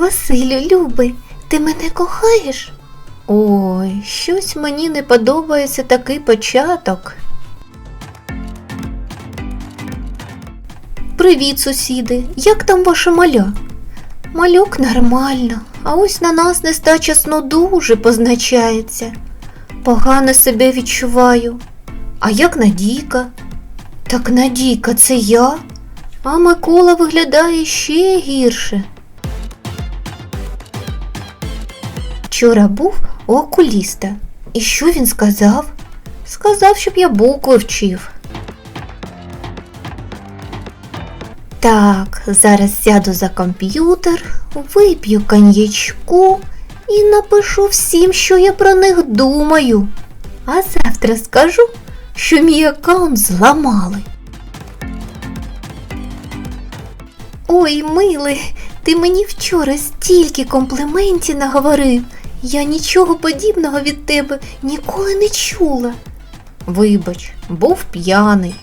Василю, любий, ти мене кохаєш? Ой, щось мені не подобається такий початок. Привіт, сусіди, як там ваша маля? Малюк нормально, а ось на нас нестача сну дуже позначається. Погано себе відчуваю. А як Надійка? Так Надійка, це я? А Микола виглядає ще гірше. Вчора був у окуліста. І що він сказав? Сказав, щоб я букви вчив. Так, зараз сяду за комп'ютер, вип'ю коньячку і напишу всім, що я про них думаю. А завтра скажу, що мій аккаунт зламали. Ой, милий, ти мені вчора стільки компліментів наговорив. Я нічого подібного від тебе ніколи не чула. Вибач, був п'яний.